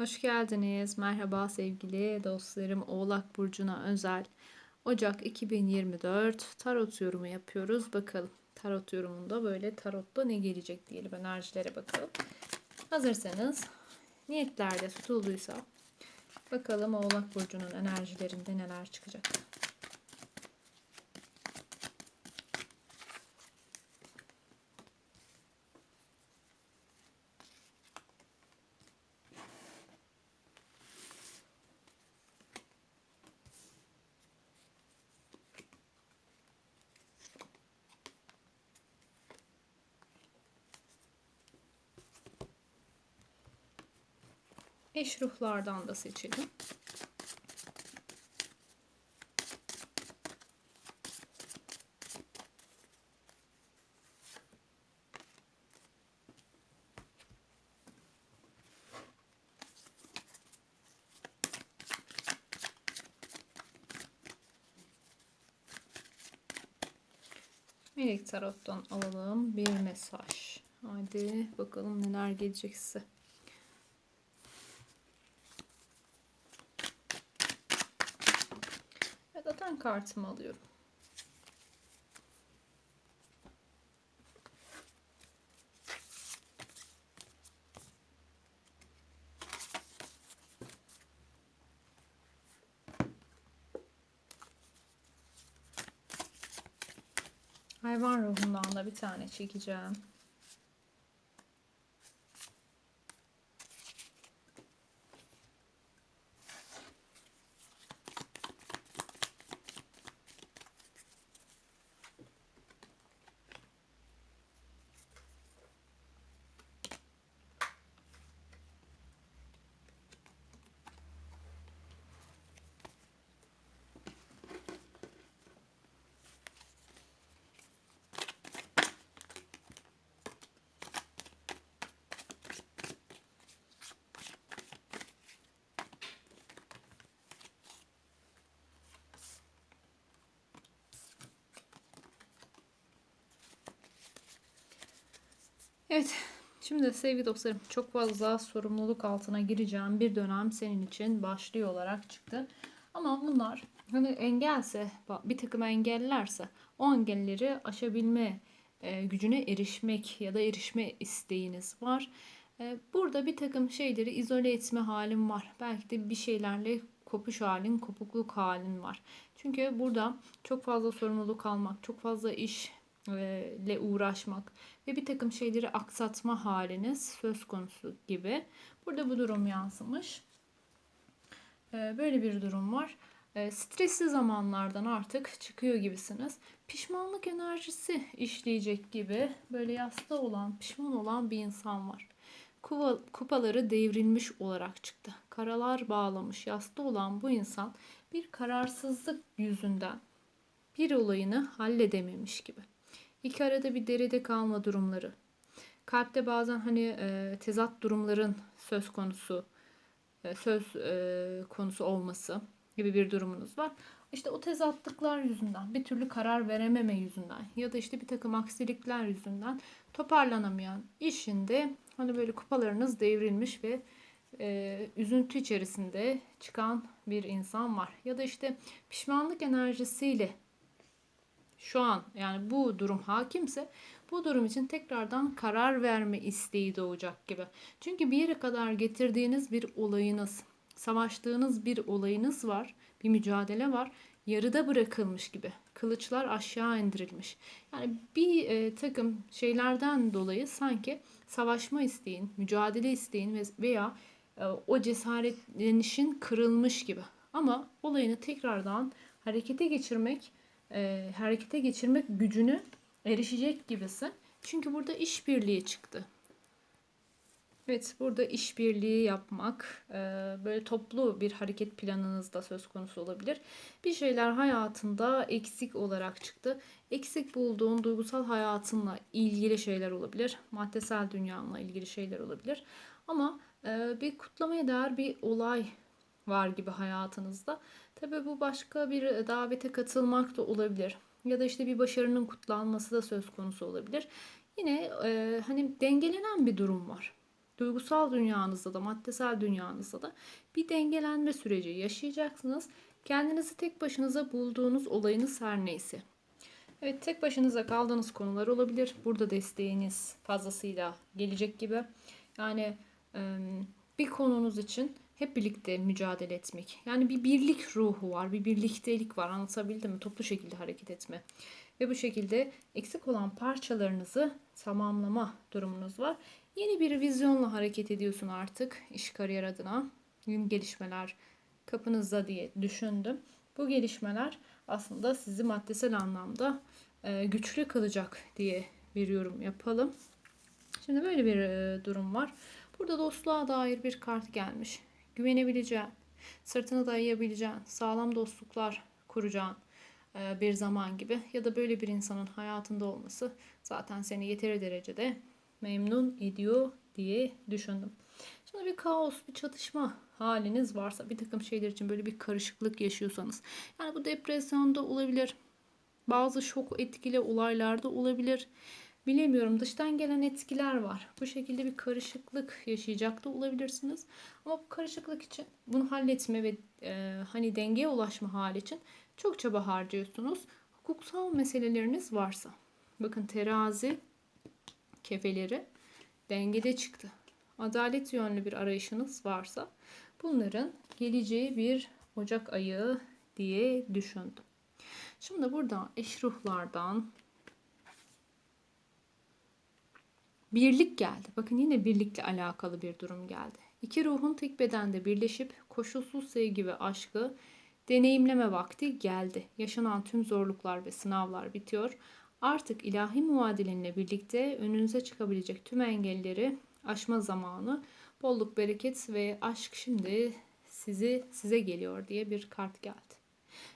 Hoş geldiniz. Merhaba sevgili dostlarım. Oğlak Burcu'na özel Ocak 2024 tarot yorumu yapıyoruz. Bakalım tarot yorumunda böyle tarotta ne gelecek diyelim enerjilere bakalım. Hazırsanız niyetlerde tutulduysa bakalım Oğlak Burcu'nun enerjilerinde neler çıkacak. Eş ruhlardan da seçelim. Melek Tarot'tan alalım bir mesaj. Hadi bakalım neler gelecek size. Evet atan kartımı alıyorum. Hayvan ruhundan da bir tane çekeceğim. Evet, şimdi sevgili dostlarım çok fazla sorumluluk altına gireceğim bir dönem senin için başlıyor olarak çıktı. Ama bunlar hani engelse, bir takım engellerse o engelleri aşabilme e, gücüne erişmek ya da erişme isteğiniz var. E, burada bir takım şeyleri izole etme halim var. Belki de bir şeylerle kopuş halin, kopukluk halin var. Çünkü burada çok fazla sorumluluk almak, çok fazla iş ile uğraşmak ve bir takım şeyleri aksatma haliniz söz konusu gibi. Burada bu durum yansımış. Böyle bir durum var. Stresli zamanlardan artık çıkıyor gibisiniz. Pişmanlık enerjisi işleyecek gibi böyle yasta olan, pişman olan bir insan var. Kupaları devrilmiş olarak çıktı. Karalar bağlamış, yasta olan bu insan bir kararsızlık yüzünden bir olayını halledememiş gibi. İki arada bir derede kalma durumları. Kalpte bazen hani e, tezat durumların söz konusu e, söz e, konusu olması gibi bir durumunuz var. İşte o tezatlıklar yüzünden, bir türlü karar verememe yüzünden ya da işte bir takım aksilikler yüzünden toparlanamayan işinde hani böyle kupalarınız devrilmiş ve e, üzüntü içerisinde çıkan bir insan var. Ya da işte pişmanlık enerjisiyle şu an yani bu durum hakimse bu durum için tekrardan karar verme isteği doğacak gibi. Çünkü bir yere kadar getirdiğiniz bir olayınız, savaştığınız bir olayınız var, bir mücadele var. Yarıda bırakılmış gibi. Kılıçlar aşağı indirilmiş. Yani bir e, takım şeylerden dolayı sanki savaşma isteğin, mücadele isteğin veya e, o cesaretlenişin kırılmış gibi. Ama olayını tekrardan harekete geçirmek e, harekete geçirmek gücünü erişecek gibisin. Çünkü burada işbirliği çıktı. Evet burada işbirliği yapmak e, böyle toplu bir hareket planınız da söz konusu olabilir. Bir şeyler hayatında eksik olarak çıktı. Eksik bulduğun duygusal hayatınla ilgili şeyler olabilir. Maddesel dünyanla ilgili şeyler olabilir. Ama e, bir kutlamaya değer bir olay var gibi hayatınızda. Tabii bu başka bir davete katılmak da olabilir. Ya da işte bir başarının kutlanması da söz konusu olabilir. Yine e, hani dengelenen bir durum var. duygusal dünyanızda da maddesel dünyanızda da bir dengelenme süreci yaşayacaksınız. Kendinizi tek başınıza bulduğunuz olayınız her neyse. Evet tek başınıza kaldığınız konular olabilir. Burada desteğiniz fazlasıyla gelecek gibi. Yani bir konunuz için hep birlikte mücadele etmek. Yani bir birlik ruhu var, bir birliktelik var. Anlatabildim mi? Toplu şekilde hareket etme. Ve bu şekilde eksik olan parçalarınızı tamamlama durumunuz var. Yeni bir vizyonla hareket ediyorsun artık iş kariyer adına. Yeni gelişmeler kapınızda diye düşündüm. Bu gelişmeler aslında sizi maddesel anlamda e, güçlü kılacak diye bir yorum yapalım. Şimdi böyle bir e, durum var. Burada dostluğa dair bir kart gelmiş. Güvenebileceğin, sırtını dayayabileceğin, sağlam dostluklar kuracağın e, bir zaman gibi ya da böyle bir insanın hayatında olması zaten seni yeteri derecede memnun ediyor diye düşündüm. Şimdi bir kaos, bir çatışma haliniz varsa bir takım şeyler için böyle bir karışıklık yaşıyorsanız yani bu depresyonda olabilir. Bazı şok etkili olaylarda olabilir. Bilemiyorum dıştan gelen etkiler var. Bu şekilde bir karışıklık yaşayacak da olabilirsiniz. Ama bu karışıklık için bunu halletme ve e, hani dengeye ulaşma hali için çok çaba harcıyorsunuz. Hukuksal meseleleriniz varsa. Bakın terazi kefeleri dengede çıktı. Adalet yönlü bir arayışınız varsa bunların geleceği bir Ocak ayı diye düşündüm. Şimdi burada eş ruhlardan birlik geldi. Bakın yine birlikle alakalı bir durum geldi. İki ruhun tek bedende birleşip koşulsuz sevgi ve aşkı deneyimleme vakti geldi. Yaşanan tüm zorluklar ve sınavlar bitiyor. Artık ilahi muadilinle birlikte önünüze çıkabilecek tüm engelleri aşma zamanı, bolluk, bereket ve aşk şimdi sizi size geliyor diye bir kart geldi.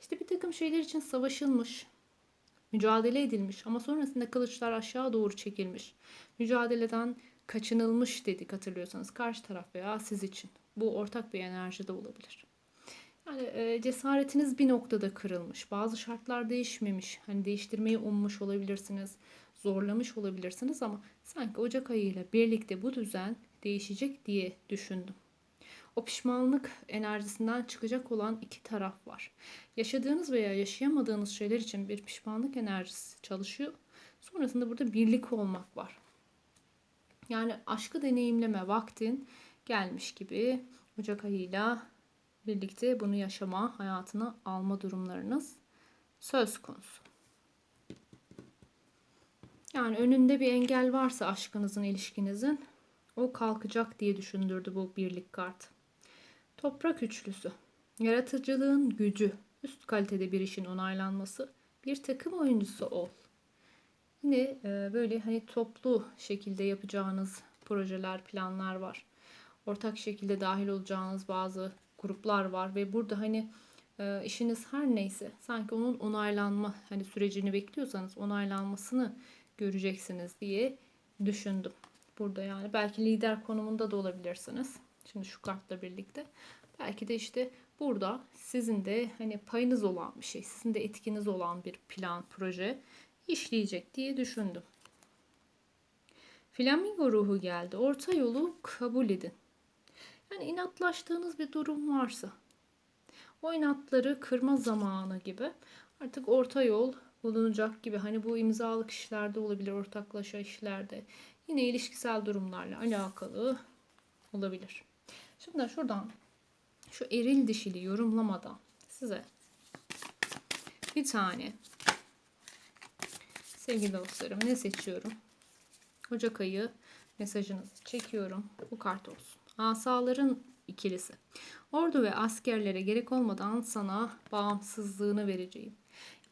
İşte bir takım şeyler için savaşılmış, mücadele edilmiş ama sonrasında kılıçlar aşağı doğru çekilmiş. Mücadeleden kaçınılmış dedik hatırlıyorsanız karşı taraf veya siz için. Bu ortak bir enerji de olabilir. Yani e, cesaretiniz bir noktada kırılmış. Bazı şartlar değişmemiş. Hani değiştirmeyi ummuş olabilirsiniz. Zorlamış olabilirsiniz ama sanki Ocak ayı ile birlikte bu düzen değişecek diye düşündüm. O pişmanlık enerjisinden çıkacak olan iki taraf var. Yaşadığınız veya yaşayamadığınız şeyler için bir pişmanlık enerjisi çalışıyor. Sonrasında burada birlik olmak var. Yani aşkı deneyimleme vaktin gelmiş gibi Ocak ayıyla birlikte bunu yaşama, hayatına alma durumlarınız söz konusu. Yani önünde bir engel varsa aşkınızın, ilişkinizin o kalkacak diye düşündürdü bu birlik kart. Toprak üçlüsü. Yaratıcılığın gücü, üst kalitede bir işin onaylanması, bir takım oyuncusu ol. Yine e, böyle hani toplu şekilde yapacağınız projeler, planlar var. Ortak şekilde dahil olacağınız bazı gruplar var ve burada hani e, işiniz her neyse sanki onun onaylanma hani sürecini bekliyorsanız onaylanmasını göreceksiniz diye düşündüm. Burada yani belki lider konumunda da olabilirsiniz. Şimdi şu kartla birlikte. Belki de işte burada sizin de hani payınız olan bir şey, sizin de etkiniz olan bir plan, proje işleyecek diye düşündüm. Flamingo ruhu geldi. Orta yolu kabul edin. Yani inatlaştığınız bir durum varsa o inatları kırma zamanı gibi artık orta yol bulunacak gibi. Hani bu imzalık işlerde olabilir, ortaklaşa işlerde. Yine ilişkisel durumlarla alakalı olabilir. Şimdi şuradan şu eril dişili yorumlamadan size bir tane sevgili dostlarım ne seçiyorum? Ocak ayı mesajınızı çekiyorum. Bu kart olsun. Asaların ikilisi. Ordu ve askerlere gerek olmadan sana bağımsızlığını vereceğim.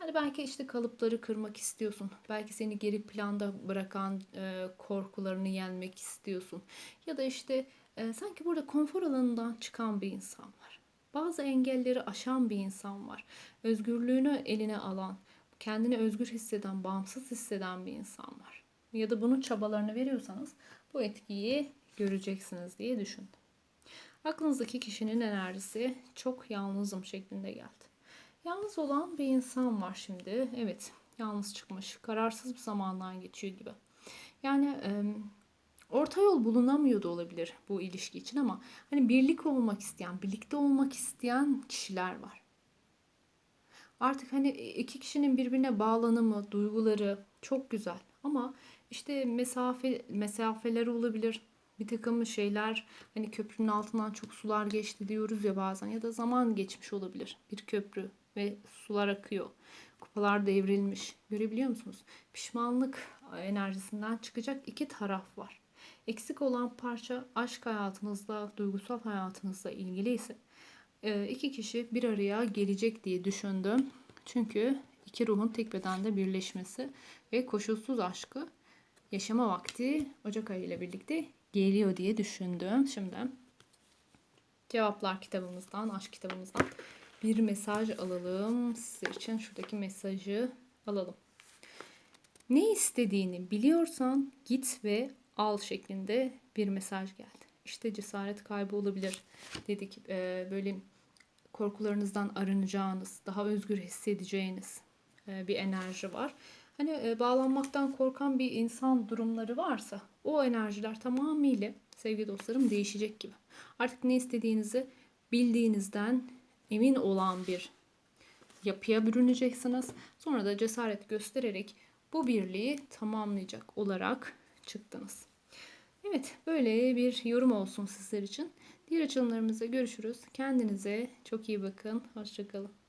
Yani belki işte kalıpları kırmak istiyorsun. Belki seni geri planda bırakan e, korkularını yenmek istiyorsun. Ya da işte e, sanki burada konfor alanından çıkan bir insan var. Bazı engelleri aşan bir insan var. Özgürlüğünü eline alan, kendini özgür hisseden, bağımsız hisseden bir insan var. Ya da bunun çabalarını veriyorsanız bu etkiyi göreceksiniz diye düşündüm. Aklınızdaki kişinin enerjisi çok yalnızım şeklinde geldi. Yalnız olan bir insan var şimdi. Evet, yalnız çıkmış. Kararsız bir zamandan geçiyor gibi. Yani orta yol bulunamıyor da olabilir bu ilişki için ama hani birlik olmak isteyen, birlikte olmak isteyen kişiler var. Artık hani iki kişinin birbirine bağlanımı, duyguları çok güzel. Ama işte mesafe mesafeler olabilir. Bir takım şeyler hani köprünün altından çok sular geçti diyoruz ya bazen ya da zaman geçmiş olabilir. Bir köprü ve sular akıyor. Kupalar devrilmiş. Görebiliyor musunuz? Pişmanlık enerjisinden çıkacak iki taraf var. Eksik olan parça aşk hayatınızla, duygusal hayatınızla ilgili ise iki kişi bir araya gelecek diye düşündüm. Çünkü iki ruhun tek bedende birleşmesi ve koşulsuz aşkı yaşama vakti Ocak ayı ile birlikte geliyor diye düşündüm. Şimdi cevaplar kitabımızdan, aşk kitabımızdan bir mesaj alalım. Sizler için şuradaki mesajı alalım. Ne istediğini biliyorsan git ve al şeklinde bir mesaj geldi. İşte cesaret kaybı olabilir dedik. Ee, böyle korkularınızdan arınacağınız, daha özgür hissedeceğiniz e, bir enerji var. Hani e, bağlanmaktan korkan bir insan durumları varsa o enerjiler tamamıyla sevgili dostlarım değişecek gibi. Artık ne istediğinizi bildiğinizden emin olan bir yapıya bürüneceksiniz. Sonra da cesaret göstererek bu birliği tamamlayacak olarak çıktınız. Evet böyle bir yorum olsun sizler için. Diğer açılımlarımızda görüşürüz. Kendinize çok iyi bakın. Hoşçakalın.